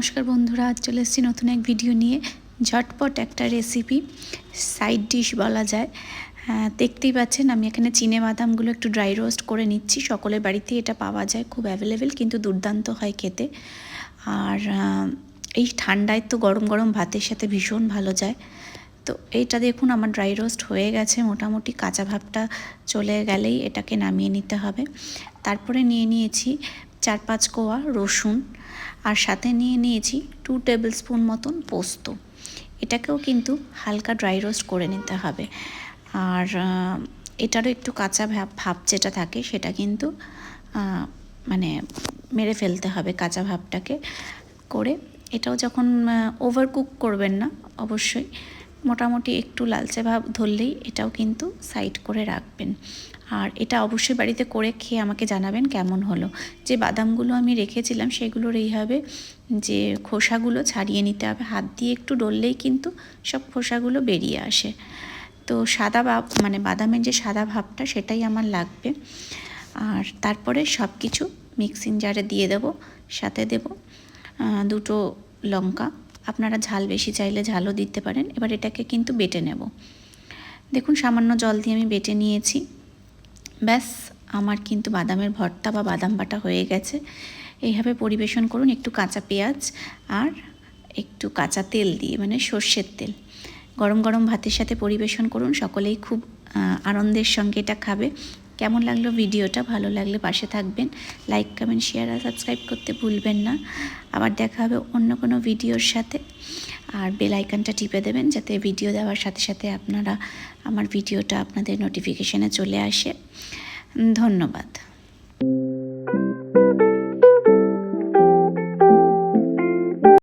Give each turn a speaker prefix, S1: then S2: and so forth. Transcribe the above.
S1: নমস্কার বন্ধুরা, আজ চলে এসেছি নতুন এক ভিডিও নিয়ে। ঝটপট একটা রেসিপি সাইড ডিশ বলা যায়। দেখতেই পাচ্ছেন, আমি এখানে চিনে বাদামগুলো একটু ড্রাই রোস্ট করে নিচ্ছি। সকলের বাড়িতেই এটা পাওয়া যায়, খুব অ্যাভেলেবেল কিন্তু দুর্দান্ত হয় খেতে। আর এই ঠান্ডায় তো গরম গরম ভাতের সাথে ভীষণ ভালো যায়। তো এইটা দেখুন, আমার ড্রাই রোস্ট হয়ে গেছে। মোটামুটি কাঁচা ভাবটা চলে গেলেই এটাকে নামিয়ে নিতে হবে। তারপরে নিয়ে নিয়েছি চার পাঁচ কোয়া রসুন আর সাথে নিয়ে নিয়েছি টু টেবিল স্পুন মতন পোস্ত। এটাকেও কিন্তু হালকা ড্রাই রোস্ট করে নিতে হবে। আর এটারও একটু কাঁচা ভাব ভাব যেটা থাকে সেটা কিন্তু মানে মেরে ফেলতে হবে কাঁচা ভাবটাকে করে। এটাও যখন ওভার কুক করবেন না, অবশ্যই মোটামুটি একটু লালচে ভাব ধরলেই এটাও কিন্তু সাইড করে রাখবেন। আর এটা অবশ্যই বাড়িতে করে খেয়ে আমাকে জানাবেন কেমন হলো। যে বাদামগুলো আমি রেখেছিলাম সেগুলোর এইভাবে যে খোসাগুলো ছাড়িয়ে নিতে হবে, হাত দিয়ে একটু ডললেই কিন্তু সব খোসাগুলো বেরিয়ে আসে। তো সাদা ভাব মানে বাদামের যে সাদা ভাবটা সেটাই আমার লাগবে। আর তারপরে সব কিছু মিক্সিং জারে দিয়ে দেব, সাথে দেব দুটো লঙ্কা আপনারা ঝাল বেশি চাইলে ঝালও দিতে পারেন। এবার এটাকে কিন্তু বেটে নেব। দেখুন, সামান্য জল দিয়ে আমি বেটে নিয়েছি। ব্যাস, আমার কিন্তু বাদামের ভর্তা বা বাদাম বাটা হয়ে গেছে। এইভাবে পরিবেশন করুন, একটু কাঁচা পেঁয়াজ আর একটু কাঁচা তেল দিয়ে মানে সর্ষের তেল। গরম গরম ভাতের সাথে পরিবেশন করুন, সকলেই খুব আনন্দের সঙ্গে এটা খাবে। কেমন লাগল ভিডিওটা? ভালো লাগলে পাশে থাকবেন। লাইক কমেন্ট শেয়ার আর সাবস্ক্রাইব করতে ভুলবেন না। আবার দেখা হবে অন্য কোনো ভিডিওর সাথে। আর বেল আইকনটা টিপে দেবেন যাতে ভিডিও দেওয়ার সাথে সাথে আপনারা আমার ভিডিওটা আপনাদের নোটিফিকেশানে চলে আসে। ধন্যবাদ।